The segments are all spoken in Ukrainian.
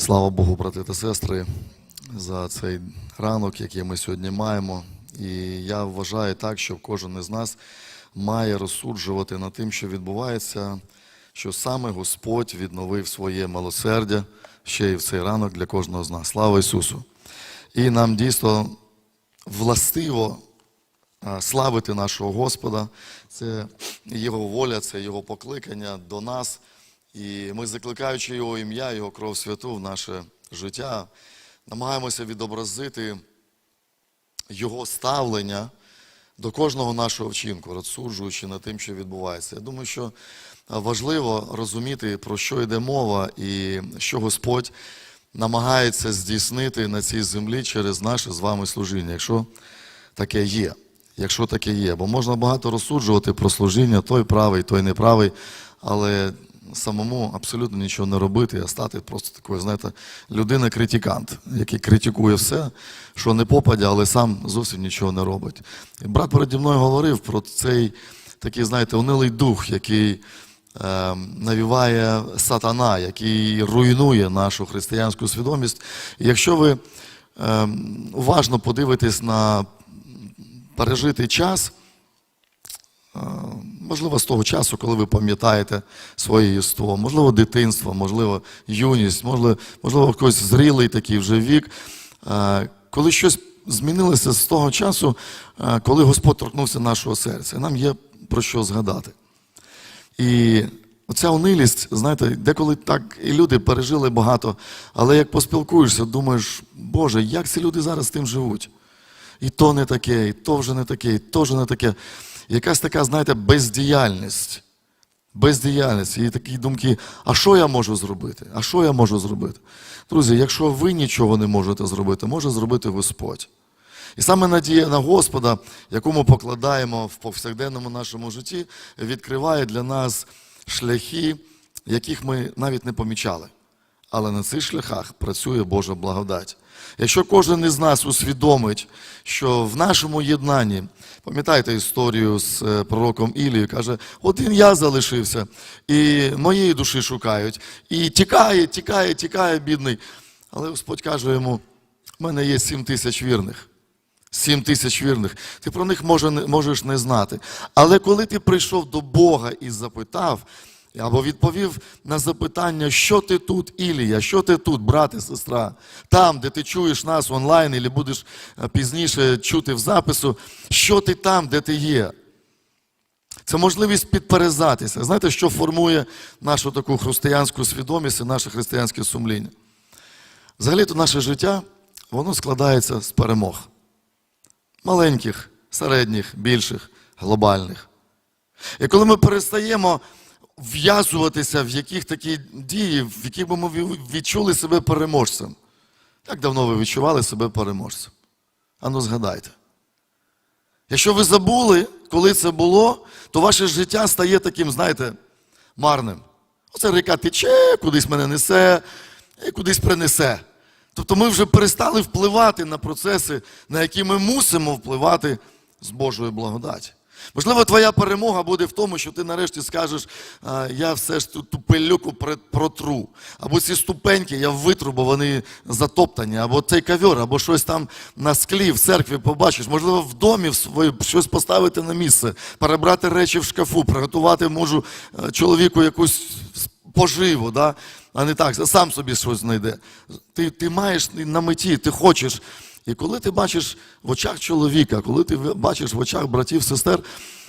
Слава Богу, брати та сестри, за цей ранок, який ми сьогодні маємо. І я вважаю так, що кожен із нас має розсуджувати над тим, що відбувається, що саме Господь відновив своє милосердя ще й в цей ранок для кожного з нас. Слава Ісусу! І нам дійсно властиво славити нашого Господа. Це Його воля, це Його покликання до нас. І ми, закликаючи Його ім'я, Його кров святу в наше життя, намагаємося відобразити Його ставлення до кожного нашого вчинку, розсуджуючи над тим, що відбувається. Я думаю, що важливо розуміти, про що йде мова, і що Господь намагається здійснити на цій землі через наше з вами служіння, якщо таке є. Якщо таке є, бо можна багато розсуджувати про служіння, той правий, той неправий, але самому абсолютно нічого не робити, а стати просто такою, знаєте, людина-критикант, який критикує все, що не попадя, але сам зовсім нічого не робить. І брат переді мною говорив про цей такий, знаєте, унилий дух, який е, навіває сатана, який руйнує нашу християнську свідомість. І якщо ви е, уважно подивитесь на пережитий час, можливо, з того часу, коли ви пам'ятаєте своє єство, можливо, дитинство, можливо, юність, можливо, можливо, якийсь зрілий такий вже вік, коли щось змінилося з того часу, коли Господь торкнувся нашого серця. Нам є про що згадати. І оця унилість, знаєте, деколи так і люди пережили багато, але як поспілкуєшся, думаєш, Боже, як ці люди зараз з тим живуть? І то не таке, і то вже не таке, і то вже не таке. Якась така, знаєте, бездіяльність. Бездіяльність. І такі думки, а що я можу зробити? А що я можу зробити? Друзі, якщо ви нічого не можете зробити, може зробити Господь. І саме надія на Господа, яку ми покладаємо в повсякденному нашому житті, відкриває для нас шляхи, яких ми навіть не помічали. Але на цих шляхах працює Божа благодать. Якщо кожен із нас усвідомить, що в нашому єднанні, пам'ятаєте історію з е, пророком Ілією, каже, один я залишився, і моєї душі шукають, і тікає, тікає, тікає, бідний. Але Господь каже йому: в мене є сім тисяч вірних. Сім тисяч вірних. Ти про них може, можеш не знати. Але коли ти прийшов до Бога і запитав, або відповів на запитання, що ти тут, Ілія, що ти тут, брат і сестра, там, де ти чуєш нас онлайн, або будеш е, пізніше чути в запису, що ти там, де ти є. Це можливість підперезатися. Знаєте, що формує нашу таку християнську свідомість і наше християнське сумління? Взагалі-то наше життя, воно складається з перемог маленьких, середніх, більших, глобальних. І коли ми перестаємо в'язуватися в яких такі дії, в яких би ми відчули себе переможцем. Як давно ви відчували себе переможцем? Ану, згадайте. Якщо ви забули, коли це було, то ваше життя стає таким, знаєте, марним. Оце ріка тече, кудись мене несе і кудись принесе. Тобто ми вже перестали впливати на процеси, на які ми мусимо впливати з Божої благодаті. Можливо, твоя перемога буде в тому, що ти нарешті скажеш, я все ж ту пилюку протру. Або ці ступеньки я витру, вони затоптані, або цей ковер, або щось там на склі в церкві побачиш. Можливо, в домі щось поставити на місце, перебрати речі в шкафу, приготувати можу е, чоловіку якусь поживу, да? а не так, сам собі щось знайде. Ти, ти маєш на меті, ти хочеш. І коли ти бачиш в очах чоловіка, коли ти бачиш в очах братів, сестер,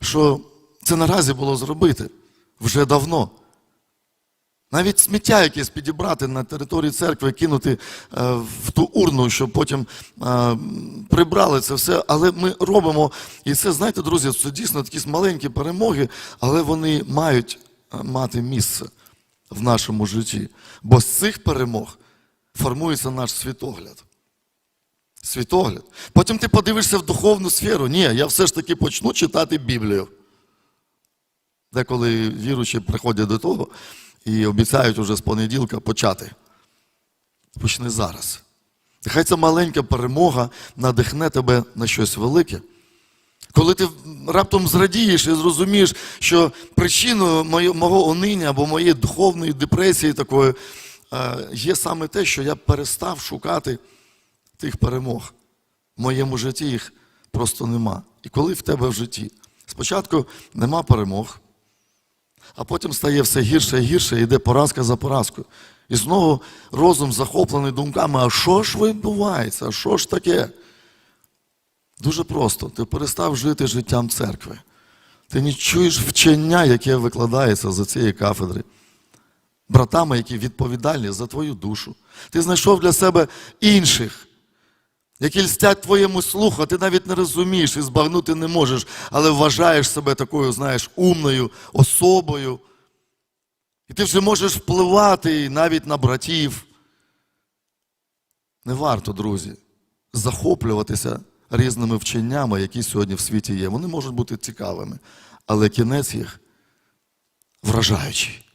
що це наразі було зробити вже давно. Навіть сміття якесь підібрати на території церкви, кинути е, в ту урну, щоб потім е, прибрали це все. Але ми робимо, і це, знаєте, друзі, це дійсно такі маленькі перемоги, але вони мають е, мати місце в нашому житті. Бо з цих перемог формується наш світогляд. Світогляд. Потім ти подивишся в духовну сферу. Ні, я все ж таки почну читати Біблію. Деколи віручі приходять до того і обіцяють уже з понеділка почати. Почни зараз. Нехай ця маленька перемога надихне тебе на щось велике. Коли ти раптом зрадієш і зрозумієш, що причиною мого ониння або моєї духовної депресії такої е, є саме те, що я перестав шукати тих перемог. В моєму житті їх просто нема. І коли в тебе в житті спочатку нема перемог, а потім стає все гірше і гірше, і йде поразка за поразкою. І знову розум захоплений думками, а що ж відбувається, а що ж таке? Дуже просто. Ти перестав жити життям церкви. Ти не чуєш вчення, яке викладається за цієї кафедри. Братами, які відповідальні за твою душу. Ти знайшов для себе інших, які льстять твоєму слуху, а ти навіть не розумієш і збагнути не можеш, але вважаєш себе такою, знаєш, умною особою. І ти вже можеш впливати навіть на братів. Не варто, друзі, захоплюватися різними вченнями, які сьогодні в світі є. Вони можуть бути цікавими, але кінець їх вражаючий.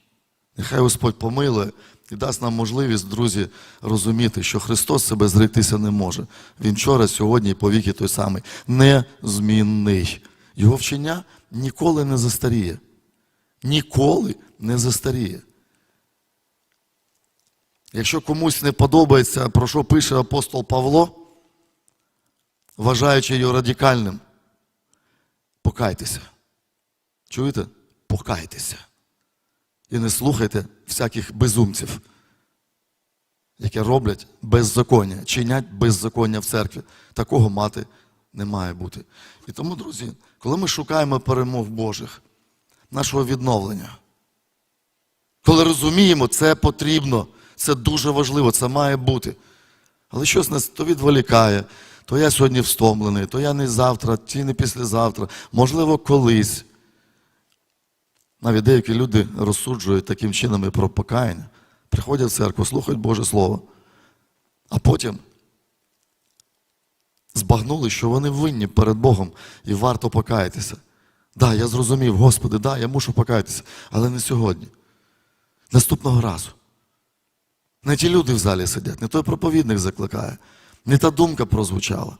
Нехай Господь помилує і дасть нам можливість, друзі, розуміти, що Христос себе зректися не може. Він вчора, сьогодні і повіки той самий. Незмінний. Його вчення ніколи не застаріє. Ніколи не застаріє. Якщо комусь не подобається, про що пише апостол Павло, вважаючи його радикальним, покайтеся. Чуєте? Покайтеся. І не слухайте всяких безумців, які роблять беззаконня, чинять беззаконня в церкві. Такого мати не має бути. І тому, друзі, коли ми шукаємо перемог Божих, нашого відновлення, коли розуміємо, це потрібно, це дуже важливо, це має бути. Але щось нас то відволікає, то я сьогодні встомлений, то я не завтра, чи не післязавтра, можливо, колись. Навіть деякі люди розсуджують таким чином і про покаяння, приходять в церкву, слухають Боже Слово, а потім збагнули, що вони винні перед Богом і варто покаятися. Да, я зрозумів, Господи, да, я мушу покаятися, але не сьогодні. Наступного разу. Не ті люди в залі сидять, не той проповідник закликає, не та думка прозвучала.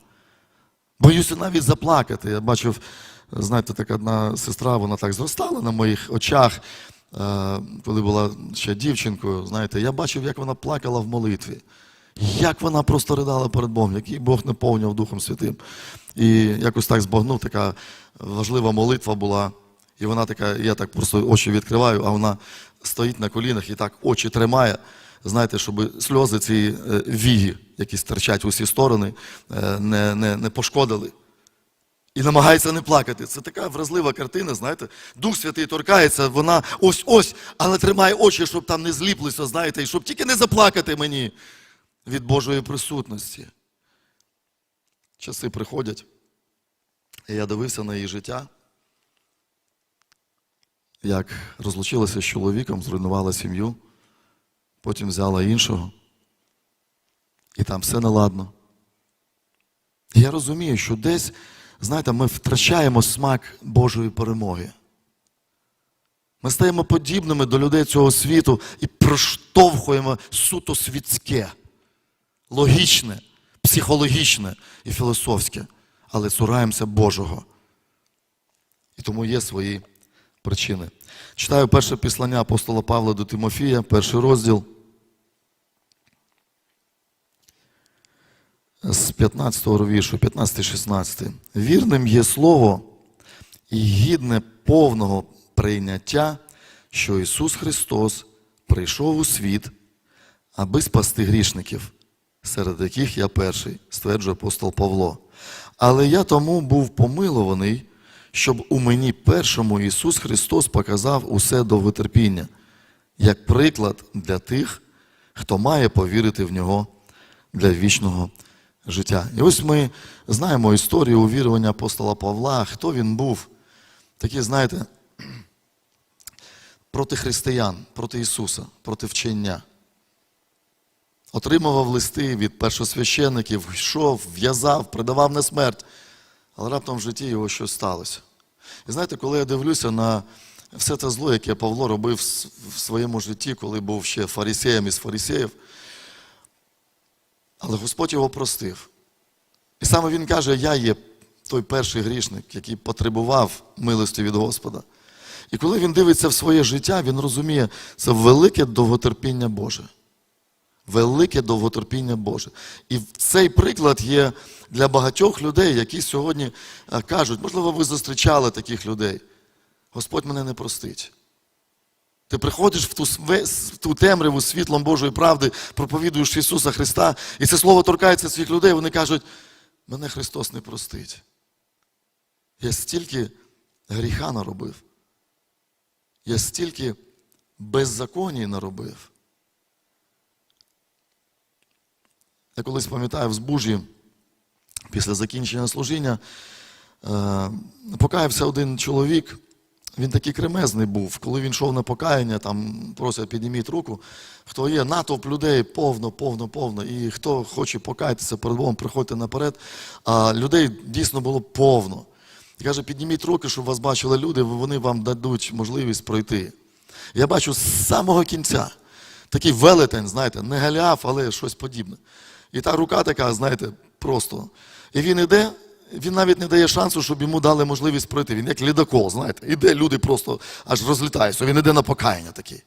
Боюся навіть заплакати. Я бачив, знаєте, така одна сестра, вона так зростала на моїх очах, е, коли була ще дівчинкою. Знаєте, я бачив, як вона плакала в молитві. Як вона просто ридала перед Богом, який Бог наповнював Духом Святим. І якось так збагнув, така важлива молитва була. І вона така, я так просто очі відкриваю, а вона стоїть на колінах і так очі тримає. Знаєте, щоб сльози ці е, віги, які стирчать усі сторони, е, не, не, не пошкодили. І намагається не плакати. Це така вразлива картина, знаєте. Дух Святий торкається, вона ось-ось, але тримає очі, щоб там не зліплося, знаєте, і щоб тільки не заплакати мені від Божої присутності. Часи приходять, і я дивився на її життя, як розлучилася з чоловіком, зруйнувала сім'ю, потім взяла іншого, і там все неладно. Я розумію, що десь, знаєте, ми втрачаємо смак Божої перемоги. Ми стаємо подібними до людей цього світу і проштовхуємо суто світське, логічне, психологічне і філософське, але цураємося Божого. І тому є свої причини. Читаю перше післання апостола Павла до Тимофія, перший розділ. З 15-го віршу, 15-16. Вірним є слово і гідне повного прийняття, що Ісус Христос прийшов у світ, аби спасти грішників, серед яких я перший, стверджує апостол Павло. Але я тому був помилований, щоб у мені першому Ісус Христос показав усе довготерпіння, як приклад для тих, хто має повірити в Нього для вічного життя. І ось ми знаємо історію увірування апостола Павла, хто він був. Такі, знаєте, проти християн, проти Ісуса, проти вчення. Отримував листи від першосвящеників, йшов, в'язав, придавав на смерть. Але раптом в житті його щось сталося. І знаєте, коли я дивлюся на все це зло, яке Павло робив в своєму житті, коли був ще фарисеєм із фарисеїв, але Господь його простив. І саме він каже: Я є той перший грішник, який потребував милості від Господа. І коли він дивиться в своє життя, він розуміє, це велике довготерпіння Боже. Велике довготерпіння Боже. І цей приклад є для багатьох людей, які сьогодні е, кажуть, можливо, ви зустрічали таких людей. Господь мене не простить. Ти приходиш в ту, в ту темряву світлом Божої правди, проповідуєш Ісуса Христа, і це слово торкається цих людей, вони кажуть, мене Христос не простить. Я стільки гріха наробив. Я стільки беззаконій наробив. Я колись пам'ятаю в збужі після закінчення служіння е, покаявся один чоловік. Він такий кремезний був. Коли він йшов на покаяння, там просять підніміть руку. Хто є, натовп людей повно, повно, повно. І хто хоче покаятися перед Богом, приходьте наперед. А людей дійсно було повно. І каже, підніміть руки, щоб вас бачили люди, вони вам дадуть можливість пройти. Я бачу з самого кінця такий велетень, знаєте, не Голіаф, але щось подібне. І та рука така, знаєте, просто. І він іде, він навіть не дає шансу, щоб йому дали можливість пройти. Він як лідокол, знаєте, іде, люди просто аж розлітаються. Він іде на покаяння такий.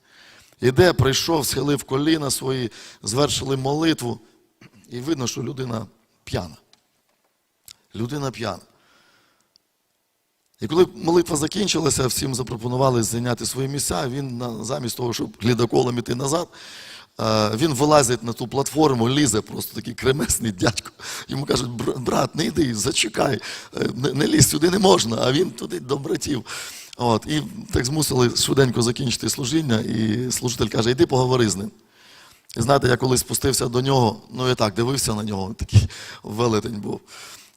Іде, прийшов, схилив коліна свої, звершили молитву. І видно, що людина п'яна. Людина п'яна. І коли молитва закінчилася, всім запропонували зайняти свої місця. Він замість того, щоб лідоколом іти назад, він вилазить на ту платформу, лізе просто такий кремесний дядько. Йому кажуть, брат, не йди, зачекай, е, не, не лізь сюди не можна, а він туди до братів. От, і так змусили швиденько закінчити служіння, і служитель каже, йди поговори з ним. І знаєте, я коли спустився до нього, ну я так дивився на нього, такий велетень був.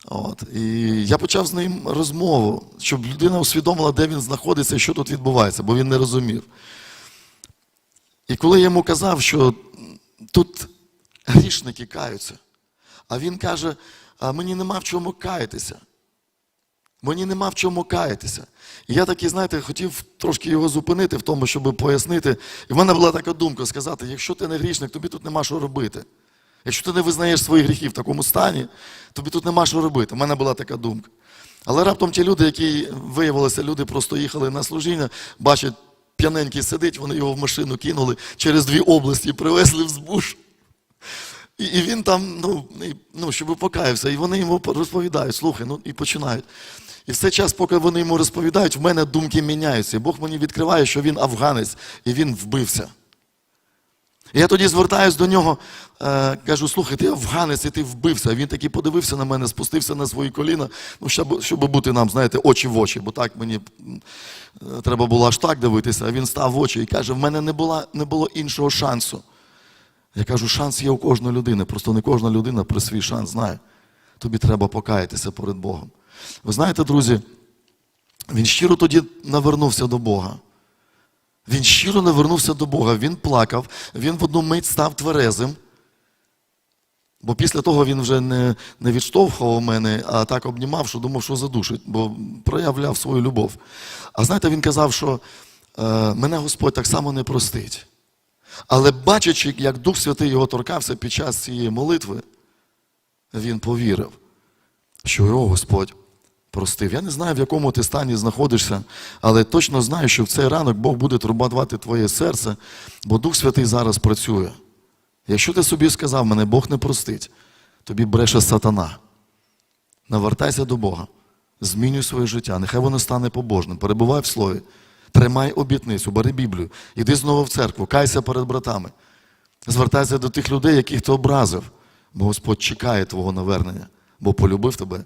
От. І я почав з ним розмову, щоб людина усвідомила, де він знаходиться і що тут відбувається, бо він не розумів. І коли я йому казав, що тут грішники каються, а він каже, а мені нема в чому каятися. Мені нема в чому каятися. І я такий, знаєте, хотів трошки його зупинити в тому, щоб пояснити. І в мене була така думка сказати: якщо ти не грішник, тобі тут нема що робити. Якщо ти не визнаєш свої гріхи в такому стані, тобі тут нема що робити. У мене була така думка. Але раптом ті люди, які виявилися, люди просто їхали на служіння, бачать, п'яненький сидить, вони його в машину кинули, через дві області привезли в збуш. І, і він там, ну, і, ну, щоб покаявся, і вони йому розповідають, слухай, ну і починають. І все час, поки вони йому розповідають, в мене думки міняються. І Бог мені відкриває, що він афганець, і він вбився. І я тоді звертаюсь до нього, е, кажу, слухай, ти афганець, і ти вбився. Він такий подивився на мене, спустився на свої коліна, ну, щоб, щоб бути нам, знаєте, очі в очі, бо так мені е, треба було аж так дивитися. А він став в очі і каже, в мене не, була, не було іншого шансу. Я кажу, шанс є у кожної людини, просто не кожна людина про свій шанс знає. Тобі треба покаятися перед Богом. Ви знаєте, друзі, він щиро тоді навернувся до Бога. Він щиро навернувся до Бога, він плакав, він в одну мить став тверезим. Бо після того він вже не, не відштовхував мене, а так обнімав, що думав, що задушить, бо проявляв свою любов. А знаєте, він казав, що е, мене Господь так само не простить. Але бачачи, як Дух Святий його торкався під час цієї молитви, він повірив, що його Господь простив. Я не знаю, в якому ти стані знаходишся, але точно знаю, що в цей ранок Бог буде турбувати твоє серце, бо Дух Святий зараз працює. Якщо ти собі сказав, мене Бог не простить, тобі бреше сатана. Навертайся до Бога, змінюй своє життя, нехай воно стане побожним, перебувай в слові, тримай обітницю, бери Біблію, іди знову в церкву, кайся перед братами. Звертайся до тих людей, яких ти образив, бо Господь чекає твого навернення, бо полюбив тебе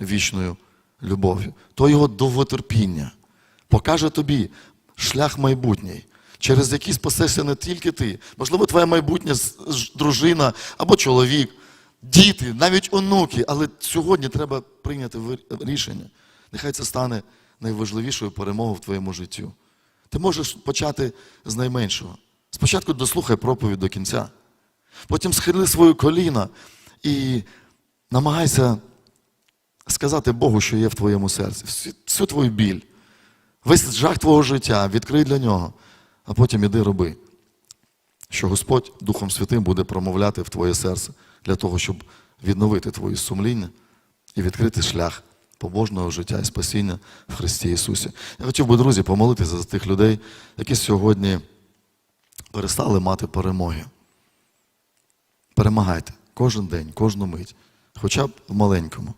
вічною любов'ю. То його довготерпіння покаже тобі шлях майбутній, через який спасешся не тільки ти, можливо, твоя майбутня дружина або чоловік, діти, навіть онуки. Але сьогодні треба прийняти рішення. Нехай це стане найважливішою перемогою в твоєму житті. Ти можеш почати з найменшого. Спочатку дослухай проповідь до кінця. Потім схили свої коліна і намагайся сказати Богу, що є в твоєму серці. Всю, всю твою біль, весь жах твого життя, відкрий для нього, а потім іди роби. Що Господь Духом Святим буде промовляти в твоє серце для того, щоб відновити твоє сумління і відкрити шлях побожного життя і спасіння в Христі Ісусі. Я хотів би, друзі, помолитися за тих людей, які сьогодні перестали мати перемоги. Перемагайте кожен день, кожну мить, хоча б в маленькому.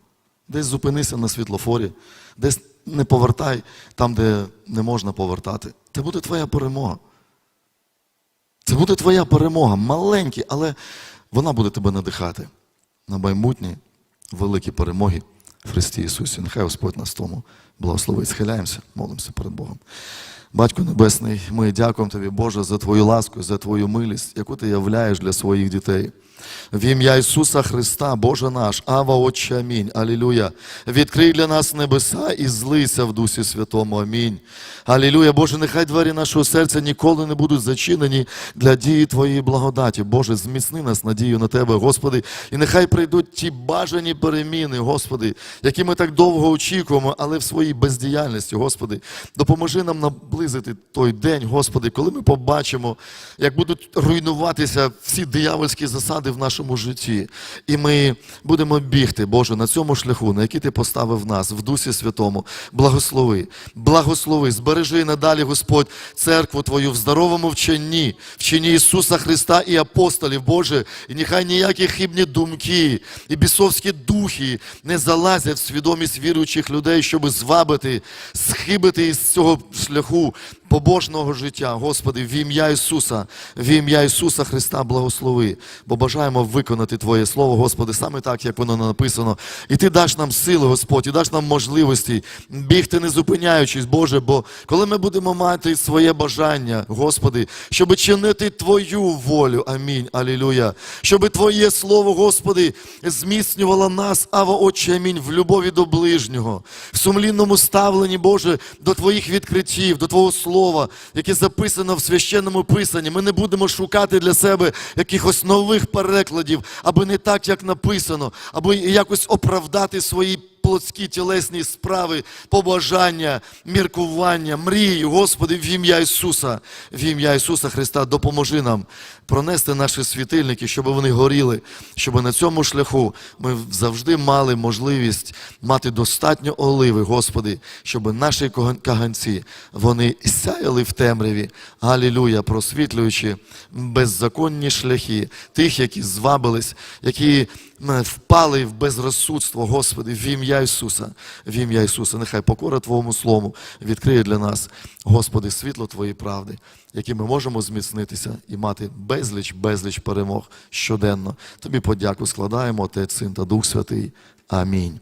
Десь зупинися на світлофорі, десь не повертай там, де не можна повертати. Це буде твоя перемога. Це буде твоя перемога, маленькі, але вона буде тебе надихати на майбутні великі перемоги в Христі Ісусі. Нехай Господь нас тому благословить. Схиляємося, молимося перед Богом. Батько Небесний, ми дякуємо Тобі, Боже, за Твою ласку, за Твою милість, яку Ти являєш для своїх дітей. В ім'я Ісуса Христа, Боже наш, Ава Отче, Амінь. Алілюя. Відкрий для нас небеса і злися в Дусі Святому. Амінь. Алілюя. Боже, нехай двері нашого серця ніколи не будуть зачинені для дії Твоєї благодаті. Боже, зміцни нас надію на Тебе, Господи, і нехай прийдуть ті бажані переміни, Господи, які ми так довго очікуємо, але в своїй бездіяльності, Господи, допоможи нам наблизити той день, Господи, коли ми побачимо, як будуть руйнуватися всі диявольські засади в нашому житті. І ми будемо бігти, Боже, на цьому шляху, на який Ти поставив нас в Дусі Святому. Благослови, благослови, збережи надалі, Господь, церкву Твою в здоровому вченні, вченні Ісуса Христа і апостолів, Боже, і нехай ніякі хибні думки і бісовські духи не залазять в свідомість віруючих людей, щоб звабити, схибити із цього шляху побожного життя. Господи, в ім'я Ісуса, в ім'я Ісуса Христа благослови, бо бажаємо виконати Твоє Слово, Господи, саме так, як воно написано. І Ти даш нам сили, Господь, і даш нам можливості бігти не зупиняючись, Боже, бо коли ми будемо мати своє бажання, Господи, щоб чинити Твою волю, амінь, алілюя, щоб Твоє Слово, Господи, зміцнювало нас, Ава Отче, амінь, в любові до ближнього, в сумлінному ставленні, Боже, до Твоїх відкриттів, до Твого Слова, яке записано в священному писанні. Ми не будемо шукати для себе якихось нових перекладів, аби не так, як написано, аби якось оправдати свої плотські тілесні справи, побажання, міркування, мрії, Господи, в ім'я Ісуса, в ім'я Ісуса Христа, допоможи нам пронести наші світильники, щоб вони горіли, щоб на цьому шляху ми завжди мали можливість мати достатньо оливи, Господи, щоб наші каганці вони сяяли в темряві, Алілюя, просвітлюючи беззаконні шляхи тих, які звабились, які впали в безрозсудство, Господи, в ім'я Ісуса, в ім'я Ісуса. Нехай покора Твоєму Слову відкриє для нас, Господи, світло Твоєї правди, яким ми можемо зміцнитися і мати безліч, безліч перемог щоденно. Тобі подяку складаємо, Отець, Син та Дух Святий. Амінь.